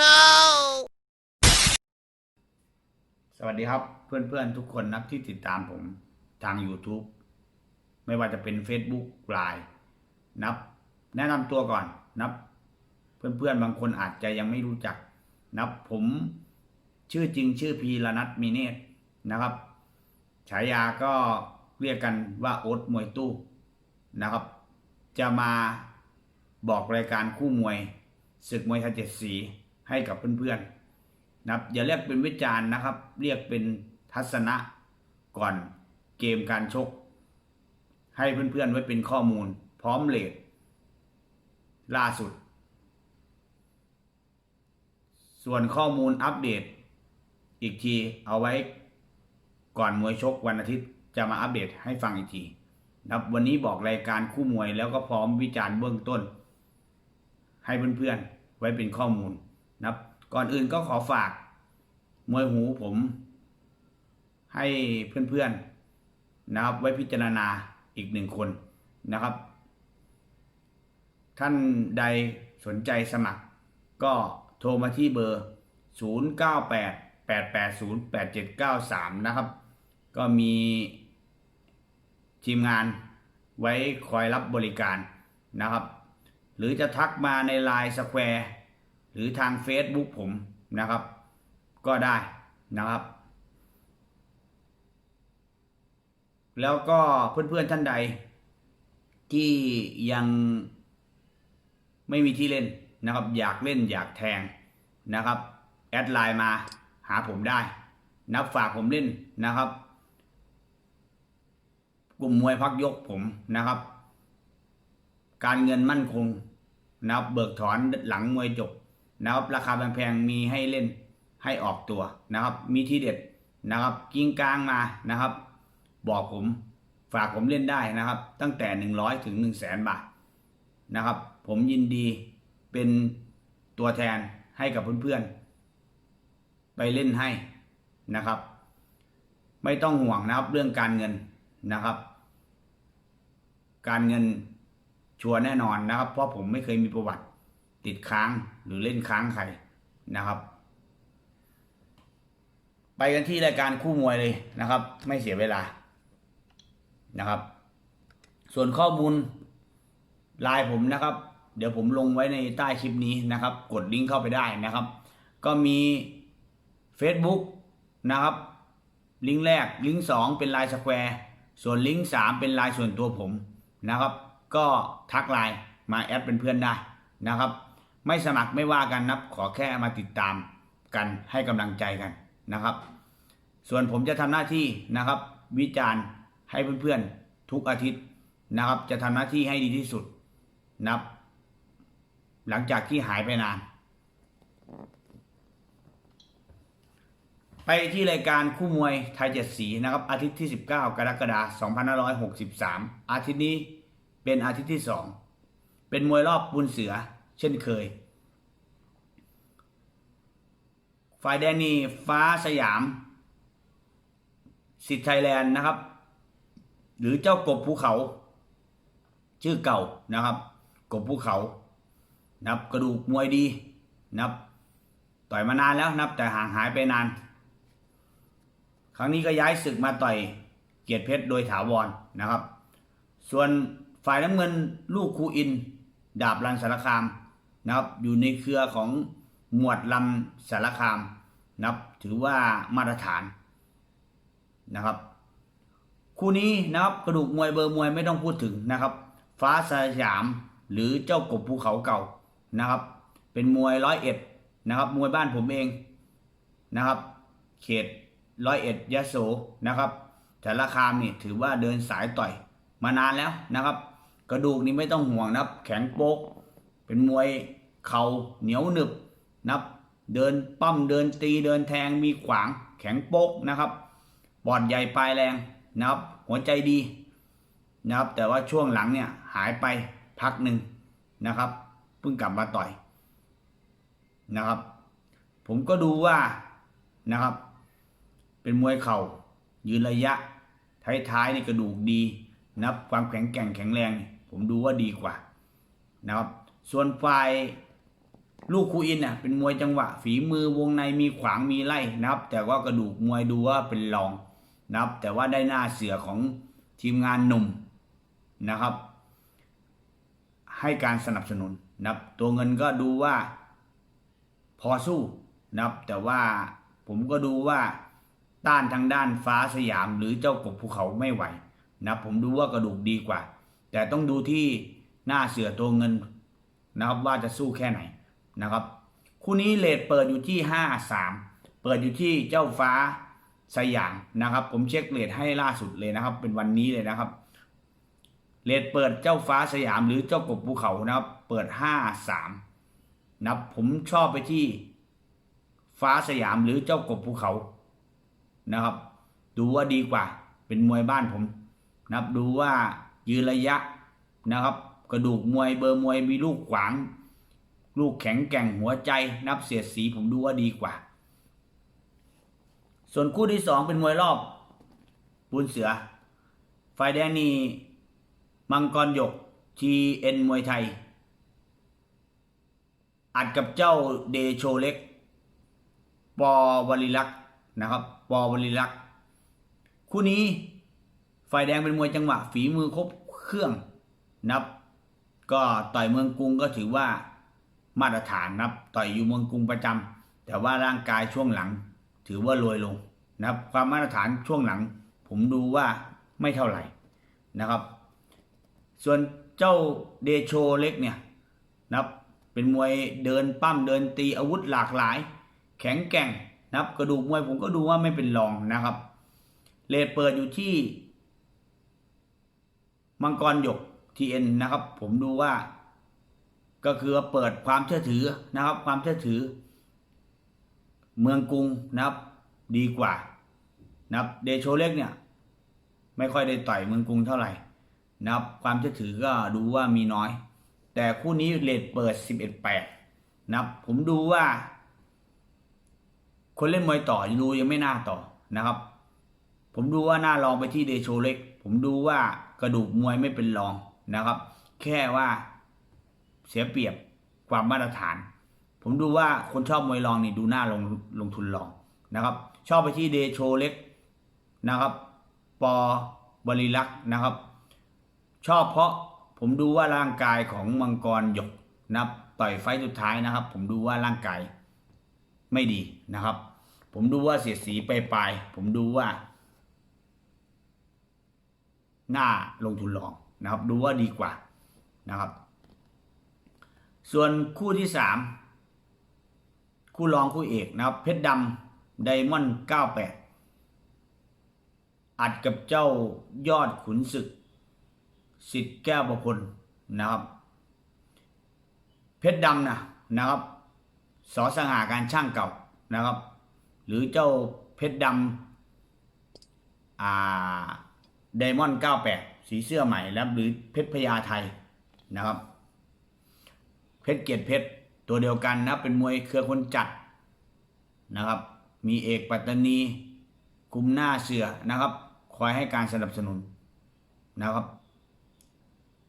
no สวัสดีครับเพื่อนๆ ทุกคนนะที่ติดตามผมทาง YouTube ไม่ว่าจะเป็น Facebook ไลน์นับ แนะนำตัวก่อนนับ เพื่อนๆ บางคนอาจจะยังไม่รู้จัก นับผมชื่อจริงชื่อพีรนัทมีเนตนะครับ ฉายาก็เรียกกันว่าโอ๊ตมวยตู้นะครับ จะมาบอกรายการคู่มวยศึกมวยไทยเจ็ดสี ให้กับเพื่อนๆนะครับอย่าเรียกเป็นวิจารณ์นะครับ เรียกเป็นทัศนะก่อนเกมการชก ให้เพื่อนๆไว้เป็นข้อมูล พร้อมเลทล่าสุด ส่วนข้อมูลอัปเดต อีกทีเอาไว้ก่อนมวยชกวันอาทิตย์จะมาอัปเดตให้ฟังอีกทีนะครับวันนี้บอกรายการคู่มวยแล้วก็พร้อมวิจารณ์เบื้องต้น ให้เพื่อนๆไว้เป็นข้อมูล นะครับ ก่อนอื่นก็ขอฝากมวยหูผม ให้เพื่อนๆนะครับ ไว้พิจารณาอีกหนึ่งคนนะครับ ท่านใดสนใจสมัคร ก็โทรมาที่เบอร์ 0988808793 นะครับ ก็มีทีมงานไว้คอยรับบริการนะครับ หรือจะทักมาใน Line Square หรือทาง Facebook ผมนะครับ ก็ได้นะครับ แล้วก็เพื่อนๆท่านใด ที่ยังไม่มีที่เล่นนะครับ อยากเล่นอยากแทงนะครับ แอดไลน์มาหาผมได้ นับฝากผมเล่นนะครับ กลุ่มมวยพักยกผมนะครับ การเงินมั่นคงนะครับเบิกถอนหลังมวยจบ นะครับราคาแพงๆมีให้เล่นให้ออกตัวนะครับ มีที่เด็ดนะครับกิ้งกลางมานะครับ บอกผมฝากผมเล่นได้นะครับ ตั้งแต่ 100 ถึง 1 0 0 0 0แสนบาทนะครับ ผมยินดีเป็นตัวแทนให้กับเพื่อนๆ ไปเล่นให้นะครับ ไม่ต้องห่วงนะครับเรื่องการเงินนะครับ การเงินชัวร์แน่นอนนะครับ เพราะผมไม่เคยมีประวัติ ติดค้างหรือเล่นค้างใครนะครับ ไปกันที่รายการคู่มวยเลยนะครับ ไม่เสียเวลานะครับ ส่วนข้อมูลไลน์ผมนะครับ เดี๋ยวผมลงไว้ในใต้คลิปนี้นะครับ กดลิงก์เข้าไปได้นะครับ ก็มี Facebook นะครับ ลิงก์แรกลิงก์สองเป็นไลน์สแควร์ส่วนลิงก์สามเป็นไลน์ส่วนตัวผมนะครับ ก็ทักไลน์มาแอดเป็นเพื่อนได้นะครับ ไม่สมัครไม่ว่ากันนับขอแค่มาติดตามกันให้กำลังใจกันนะครับ ส่วนผมจะทำหน้าที่นะครับ วิจารณ์ให้เพื่อนๆทุกอาทิตย์นะครับ จะทำหน้าที่ให้ดีที่สุดนับ หลังจากที่หายไปนาน ไปที่รายการคู่มวยไทยเจ็ดสีนะครับ อาทิตย์ที่ 19 กรกฎาคม2563 อาทิตย์นี้เป็นอาทิตย์ที่ 2 เป็นมวยรอบปูนเสือ เช่นเคย ฝ่ายแดนนี่ฟ้าสยาม สิทธิ์ไทยแลนด์นะครับ หรือเจ้ากบภูเขา ชื่อเก่านะครับ กบภูเขา นับกระดูกมวยดีนับต่อยมานานแล้วนับแต่ห่างหายไปนาน ครั้งนี้ก็ย้ายศึกมาต่อยเกียรติเพชรโดยถาวรนะครับ ส่วนฝ่ายน้ำเงินลูกครูอิน ดาบรันสารคาม นะครับอยู่ในเครือของหมวดลำสารคามนะครับถือว่ามาตรฐานนะครับ คู่นี้นะครับกระดูกมวยเบอร์มวยไม่ต้องพูดถึงนะครับ ฟ้าสยามหรือเจ้ากบภูเขาเก่านะครับ เป็นมวยร้อยเอ็ดนะครับมวยบ้านผมเองนะครับ เขตร้อยเอ็ดยะโสนะครับแต่ละคามนี่ถือว่าเดินสายต่อยมานานแล้วนะครับ กระดูกนี่ไม่ต้องห่วงนะครับ แข็งโป๊ก เป็นมวยเข่าเหนียวหนึบนับ เดินปั้มเดินตีเดินแทงมีขวางแข็งโป๊กนะครับปอดใหญ่ปลายแรงนะครับ หัวใจดีนะครับ แต่ว่าช่วงหลังเนี่ยหายไปพักหนึ่งนะครับเพิ่งกลับมาต่อยนะครับ ผมก็ดูว่านะครับ เป็นมวยเข่ายืนระยะ ท้ายๆนี่กระดูกดีนะครับความแข็งแกร่งแข็งแรง ผมดูว่าดีกว่านะครับ ส่วนฝ่ายลูกครูอินน่ะเป็นมวยจังหวะ ฝีมือวงในมีขวางมีไล่นะครับ แต่ว่ากระดูกมวยดูว่าเป็นรองนะครับ แต่ว่าได้หน้าเสือของทีมงานหนุ่มนะครับ ให้การสนับสนุนนะครับ ตัวเงินก็ดูว่าพอสู้นะครับ แต่ว่าผมก็ดูว่าต้านทางด้านฟ้าสยามหรือเจ้ากบภูเขาไม่ไหวนะครับผมดูว่ากระดูกดีกว่า แต่ต้องดูที่หน้าเสือตัวเงิน นะครับว่าจะสู้แค่ไหนนะครับคู่นี้เลทเปิดอยู่ที่ห้าสามเปิดอยู่ที่เจ้าฟ้าสยามนะครับ ผมเช็คเลทให้ล่าสุดเลยนะครับ เป็นวันนี้เลยนะครับเลทเปิดเจ้าฟ้าสยามหรือเจ้ากบภูเขานะครับ เปิดห้าสามนะครับผมชอบไปที่ฟ้าสยามหรือเจ้ากบภูเขานะครับ ดูว่าดีกว่าเป็นมวยบ้านผมนะครับดูว่ายืนระยะนะครับ กระดูกมวยเบอร์มวยมีลูกขวาง ลูกแข็งแกร่งหัวใจนับเสียดสีผมดูว่าดีกว่า ส่วนคู่ที่สองเป็นมวยรอบปูนเสือฝ่ายแดงนี่มังกรหยกทีเอ็นมวยไทย อัดกับเจ้าเดโชเล็ก ปอวลิลักษ์นะครับ ปอวลิลักษ์คู่นี้ฝ่ายแดงเป็นมวยจังหวะฝีมือครบเครื่องนับ ก็ต่อยเมืองกรุงก็ถือว่ามาตรฐานนับต่อยอยู่เมืองกรุงประจำแต่ว่าร่างกายช่วงหลัง ถือว่าลอยลงนะครับความมาตรฐานช่วงหลัง ผมดูว่าไม่เท่าไหร่นะครับ ส่วนเจ้าเดโชเล็กเนี่ยนะครับเป็นมวยเดินปั้มเดินตีอาวุธหลากหลาย แข็งแกร่งนะครับกระดูกมวยผมก็ดูว่าไม่เป็นรองนะครับเลทเปิดอยู่ที่มังกรหยก ทีเอ็นนะครับ ผมดูว่า ก็คือเปิดความเชื่อถือนะครับ ความเชื่อถือ เมืองกรุงนะครับ ดีกว่านะครับเดโชเล็กเนี่ย ไม่ค่อยได้ต่อยเมืองกรุงเท่าไหร่นะครับ ความเชื่อถือก็ดูว่ามีน้อย แต่คู่นี้เลทเปิด 11-8นะครับ ผมดูว่า คนเล่นมวยต่อดูยังไม่น่าต่อนะครับ ผมดูว่าน่าลองไปที่เดโชเล็ก ผมดูว่ากระดูกมวยไม่เป็นรอง นะครับ แค่ว่าเสียเปรียบความมาตรฐาน ผมดูว่าคนชอบมวยรองนี่ดูหน่าลงลงทุนรองนะครับ ชอบไปที่เดโชเล็กนะครับ ปอบริลักษ์นะครับ ชอบเพราะผมดูว่าร่างกายของมังกรหยกนะครับต่อยไฟสุดท้ายนะครับ ผมดูว่าร่างกายไม่ดีนะครับ ผมดูว่าเสียสีไปลายผมดูว่า หน่าลงทุนลอง นะครับดูว่าดีกว่านะครับ ส่วนคู่ที่สามคู่รองคู่เอกนะครับ เพชรดำไดมอนด์เก้าแปดอัดกับเจ้ายอดขุนศึกสิทธิ์แก้วประพลนะครับ เพชรดำนะนะครับสอสง่าการช่างเก่านะครับ หรือเจ้าเพชรดำอ่าไดมอนด์98 สีเสื้อใหม่แล้วหรือเพชรพญาไทยนะครับ เพชรเกียรติเพชรตัวเดียวกันนะเป็นมวยเครือคนจัดนะครับ มีเอกปัตตานีกุมหน้าเสือนะครับ คอยให้การสนับสนุนนะครับ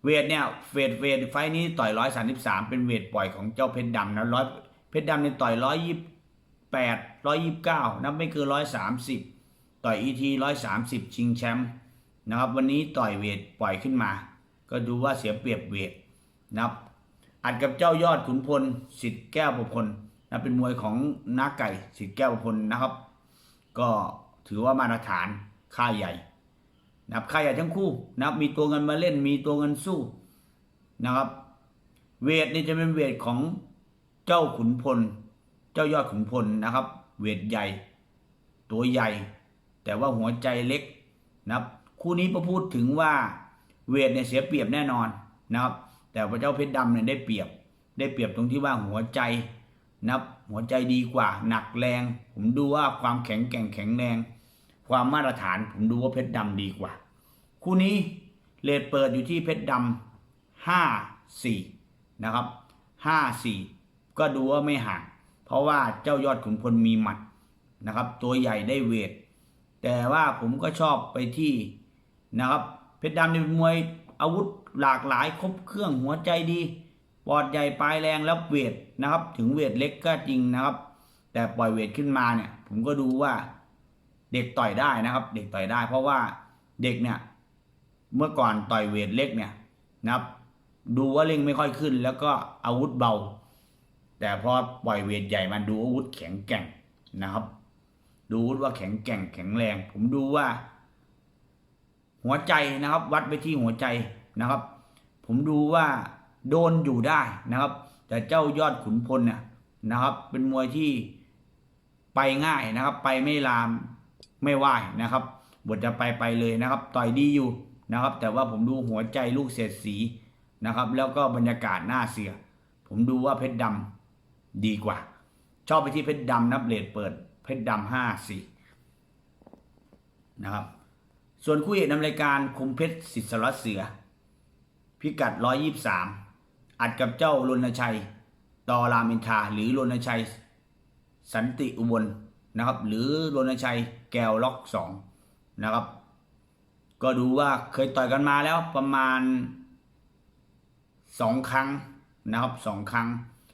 เวทเนี่ยเวทเวทไฟนี้ต่อยร้อยสามสิบสามเป็นเวทปล่อยของเจ้าเพชรดำนะร้อยเพชรดำเนี่ยต่อยร้อยยี่แปดร้อยยี่สิบเก้านับไม่เกินร้อยสามสิบต่อยอีทีร้อยสามสิบชิงแชมป์ นะครับ วันนี้ต่อยเวทปล่อยขึ้นมา ก็ดูว่าเสียเปรียบเวทนะครับอัดกับเจ้ายอดขุนพลสิทธิ์แก้วประพลนะเป็นมวยของนักไก่สิทธิ์แก้วประพลนะครับ ก็ถือว่ามาตรฐานค่าใหญ่นะครับค่าใหญ่ทั้งคู่นะครับมีตัวเงินมาเล่นมีตัวเงินสู้นะครับ เวทนี่จะเป็นเวทของเจ้าขุนพล เจ้ายอดขุนพลนะครับ เวทใหญ่ ตัวใหญ่ แต่ว่าหัวใจเล็กนะครับ คู่นี้พอพูดถึงว่าเวทเนี่ยเสียเปรียบแน่นอนนะครับ แต่พระเจ้าเพชรดำเนี่ยได้เปรียบ ได้เปรียบตรงที่ว่าหัวใจนะครับหัวใจดีกว่า หนักแรง ผมดูว่าความแข็งแกร่งแข็งแรง ความมาตรฐานผมดูว่าเพชรดำดีกว่า คู่นี้เลทเปิดอยู่ที่เพชรดำห้าสี่นะครับห้าสี่ก็ดูว่าไม่ห่าง เพราะว่าเจ้ายอดขุนพลมีหมัดนะครับ ตัวใหญ่ได้เวท แต่ว่าผมก็ชอบไปที่ นะครับเพชรดำนี่เป็นมวยอาวุธหลากหลายครบเครื่องหัวใจดีปอดใหญ่ปลายแรงแล้วเวทนะครับ ถึงเวทเล็กก็จริงนะครับ แต่ปล่อยเวทขึ้นมาเนี่ย ผมก็ดูว่าเด็กต่อยได้นะครับ เด็กต่อยได้ เพราะว่าเด็กเนี่ยเมื่อก่อนต่อยเวทเล็กเนี่ยนะครับ ดูว่าเร่งไม่ค่อยขึ้น แล้วก็อาวุธเบา แต่พอปล่อยเวทใหญ่มันดูอาวุธแข็งแกร่งนะครับ ดูว่าแข็งแกร่งแข็งแรง ผมดูว่า หัวใจนะครับ วัดไปที่หัวใจนะครับ ผมดูว่าโดนอยู่ได้นะครับ แต่เจ้ายอดขุนพลเนี่ยนะครับ เป็นมวยที่ไปง่ายนะครับ ไปไม่ลามไม่ไหวนะครับบทจะไปไปเลยนะครับ ต่อยดีอยู่นะครับ แต่ว่าผมดูหัวใจลูกเศรษสีนะครับ แล้วก็บรรยากาศหน้าเสือผมดูว่าเพชรดำดีกว่า ชอบไปที่เพชรดำนะเลดเปิด เพชรดำห้าสี่นะครับ ส่วนคู่เอกนำรายการคมเพชรสิทธิ์สารวัตรเสือ พิกัด 123 อัดกับเจ้ารณชัย ตอรามินทาหรือรณชัย สันติอุบลนะครับ หรือรณชัยแก้วล็อกสองนะครับ ก็ดูว่าเคยต่อยกันมาแล้วประมาณสองครั้งนะครับสองครั้ง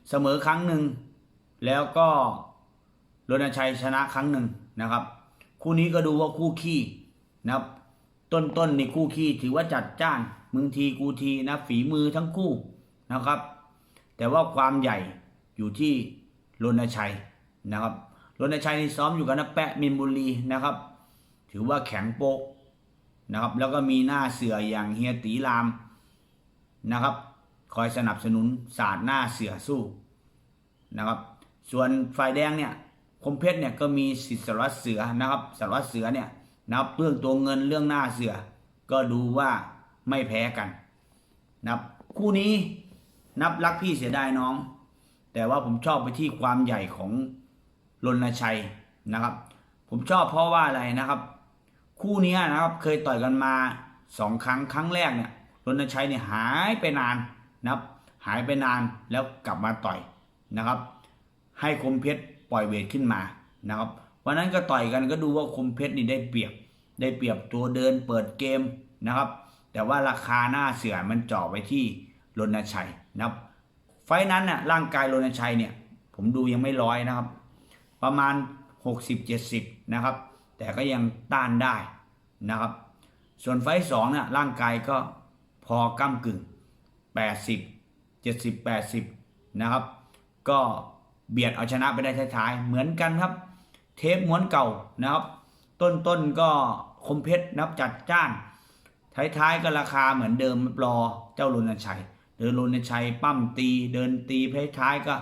เสมอครั้งหนึ่ง แล้วก็รณชัยชนะครั้งหนึ่งนะครับ คู่นี้ก็ดูว่าคู่ขี้ นะครับ ต้นต้นในคู่ขี้ถือว่าจัดจ้านมึงทีกูทีนะฝีมือทั้งคู่นะครับ แต่ว่าความใหญ่อยู่ที่รณชัยนะครับรณชัยนี่ซ้อมอยู่กับนักแปะมินบุรีนะครับ ถือว่าแข็งโป๊กนะครับ แล้วก็มีหน้าเสืออย่างเฮียตีรามนะครับ คอยสนับสนุนศาสตร์หน้าเสือสู้นะครับ ส่วนฝ่ายแดงเนี่ยคมเพชรเนี่ยก็มีสิทธิสารวัตรเสือนะครับสารวัตรเสือเนี่ย นับเรื่องตัวเงินเรื่องหน้าเสือ ก็ดูว่าไม่แพ้กันนะครับคู่นี้นับรักพี่เสียดายน้อง แต่ว่าผมชอบไปที่ความใหญ่ของรณชัยนะครับ ผมชอบเพราะว่าอะไรนะครับ คู่นี้นะครับเคยต่อยกันมาสองครั้งครั้งแรกเนี่ยรณชัยเนี่ยหายไปนานนะครับ หายไปนานแล้วกลับมาต่อยนะครับ ให้คมเพชรปล่อยเวทขึ้นมานะครับ วันนั้นก็ต่อยกันก็ดูว่าคมเพชรนี่ได้เปรียบ ได้เปรียบตัวเดินเปิดเกมนะครับ แต่ว่าราคาหน้าเสือมันเจ่อไปที่รณชัยนะครับ ไฟนั้นน่ะร่างกายรณชัยเนี่ยผมดูยังไม่ร้อยนะครับ ประมาณ 60-70 นะครับ แต่ก็ยังต้านได้นะครับ ส่วนไฟสองเนี่ยร่างกายก็พอก้ากึ่ง 80 70 80 นะครับ ก็เบียดเอาชนะไปได้ท้ายๆ เหมือนกันครับ เทปม้วนเก่านะครับ ต้นต้นๆก็คมเพชรนับจัดจ้านท้ายๆก็ราคาเหมือนเดิมรอเจ้ารณชัย เดินรณชัยปั้มตีเดินตีท้ายๆก็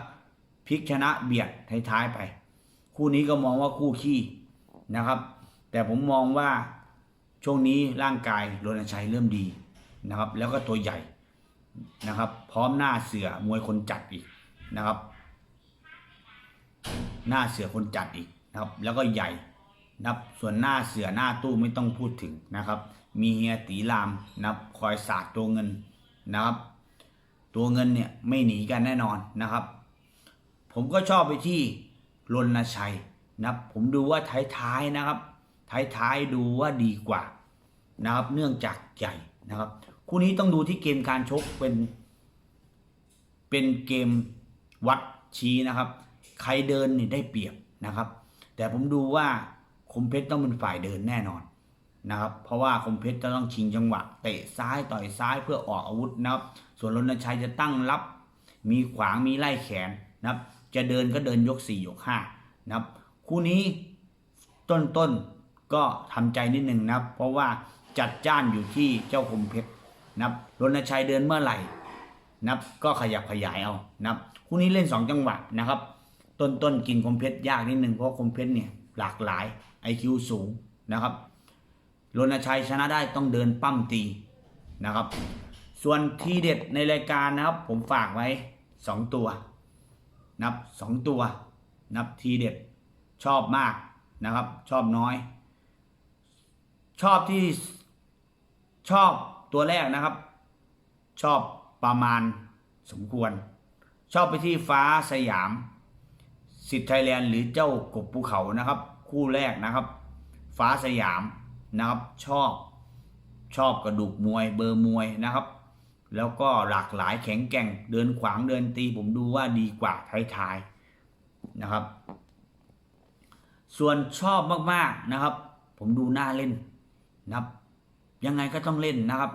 พลิกชนะเบียดท้ายๆไป คู่นี้ก็มองว่าคู่ขี้นะครับ แต่ผมมองว่าช่วงนี้ร่างกายรณชัยเริ่มดีนะครับ แล้วก็ตัวใหญ่นะครับ พร้อมหน้าเสือมวยคนจัดอีกนะครับ หน้าเสือคนจัดอีก นะครับ แล้วก็ใหญ่นะครับส่วนหน้าเสือหน้าตู้ไม่ต้องพูดถึงนะครับ มีเฮียตีรามนะครับคอยสาดตัวเงินนะครับ ตัวเงินเนี่ยไม่หนีกันแน่นอนนะครับ ผมก็ชอบไปที่รณชัยนะครับผมดูว่าท้ายๆนะครับท้ายๆดูว่าดีกว่านะครับ เนื่องจากใหญ่นะครับ คู่นี้ต้องดูที่เกมการชกเป็น เป็นเกมวัดชี้นะครับ ใครเดินนี่ได้เปรียบนะครับ แต่ผมดูว่าคมเพชรต้องเป็นฝ่ายเดินแน่นอนนะครับ เพราะว่าคมเพชรจะต้องชิงจังหวะเตะซ้ายต่อยซ้ายเพื่อออกอาวุธนะครับ ส่วนรณชัยจะตั้งรับ มีขวางมีไล่แขนนะครับ จะเดินก็เดินยก4ยก5นะครับ คู่นี้ต้นต้นๆก็ทำใจนิดนึงนะครับ เพราะว่าจัดจ้านอยู่ที่เจ้าคมเพชรนะครับรณชัยเดินเมื่อไหร่นับก็ขยับขยายเอานับคู่นี้เล่น 2 จังหวะนะครับ ต้นต้นกินคมเพชรยากนิดนึงเพราะคมเพชรเนี่ยหลากหลาย IQ สูงนะครับรณชัยชนะได้ต้องเดินปั้มตีนะครับ ส่วนทีเด็ดในรายการนะครับผมฝากไว้ 2 ตัวนับ 2 ตัวนับทีเด็ดชอบมากนะครับ ชอบน้อย ชอบที่ชอบตัวแรกนะครับ ชอบประมาณสมควร ชอบไปที่ฟ้าสยาม สิทธิ์ไทยแลนด์หรือเจ้ากบภูเขานะครับ คู่แรกนะครับ ฟ้าสยามนะครับ ชอบชอบกระดูกมวยเบอร์มวยนะครับ แล้วก็หลากหลายแข็งแกร่งเดินขวางเดินตีผมดูว่าดีกว่าท้ายๆนะครับ ส่วนชอบมากๆนะครับ ผมดูหน้าเล่นนะครับ ยังไงก็ต้องเล่นนะครับ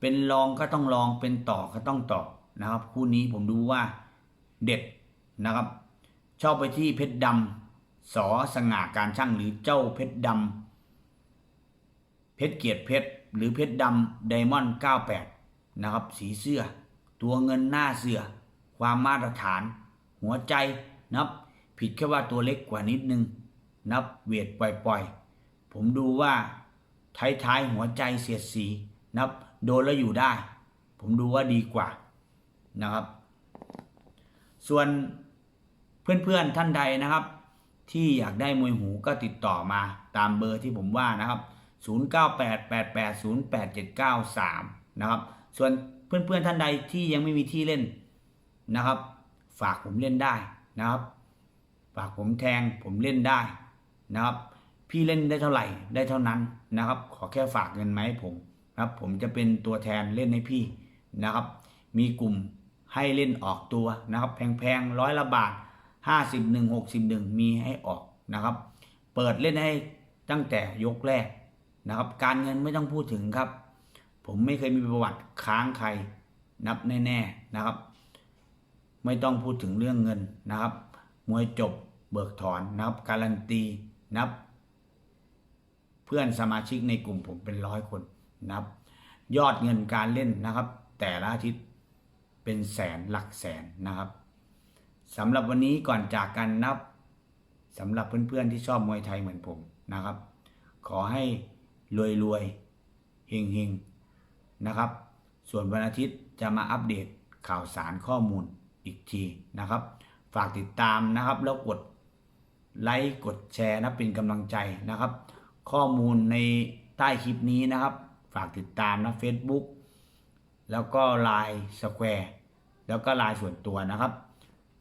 เป็นรองก็ต้องรองเป็นต่อก็ต้องต่อนะครับ คู่นี้ผมดูว่าเด็ดนะครับ ชอบไปที่เพชรดำสอสง่าการช่างหรือเจ้าเพชรดำเพชรเกียรติเพชรหรือเพชรดำไดมอนด์98 นะครับ สีเสื้อ ตัวเงินหน้าเสือ ความมาตรฐาน หัวใจนับ ผิดแค่ว่าตัวเล็กกว่านิดนึง นับเวทปล่อยๆ ผมดูว่าท้ายๆหัวใจเสียดสี นับโดนแล้วอยู่ได้ ผมดูว่าดีกว่านะครับ ส่วน เพื่อนๆท่านใดนะครับ ที่อยากได้มวยหูก็ติดต่อมาตามเบอร์ที่ผมว่านะครับ 0988808793 นะครับ ส่วนเพื่อนๆท่านใดที่ยังไม่มีที่เล่นนะครับ ฝากผมเล่นได้นะครับ ฝากผมแทงผมเล่นได้นะครับ พี่เล่นได้เท่าไหร่ได้เท่านั้นนะครับ ขอแค่ฝากเงินมาให้ผมนะครับผมจะเป็นตัวแทนเล่นให้พี่นะครับ มีกลุ่มให้เล่นออกตัวนะครับ แพงๆร้อยละบาท 51 61มีให้ออกนะครับ เปิดเล่นให้ตั้งแต่ยกแรกนะครับ การเงินไม่ต้องพูดถึงครับ ผมไม่เคยมีประวัติค้างใครนับแน่ๆนะครับ ไม่ต้องพูดถึงเรื่องเงินนะครับ มวยจบเบิกถอนนะครับ การันตีนับ เพื่อนสมาชิกในกลุ่มผมเป็นร้อยคนนับ ยอดเงินการเล่นนะครับ แต่ละอาทิตย์เป็นแสนหลักแสนนะครับ สำหรับวันนี้ก่อนจากกันนับสำหรับเพื่อนๆที่ชอบมวยไทยเหมือนผมนะครับ ขอให้รวยๆเฮงๆนะครับ ส่วนวันอาทิตย์จะมาอัปเดตข่าวสารข้อมูลอีกทีนะครับ ฝากติดตามนะครับ แล้วกดไลค์กดแชร์นะเป็นกำลังใจนะครับ ข้อมูลในใต้คลิปนี้นะครับ ฝากติดตามนะ Facebook แล้วก็ Line Square แล้วก็ Line ส่วนตัวนะครับ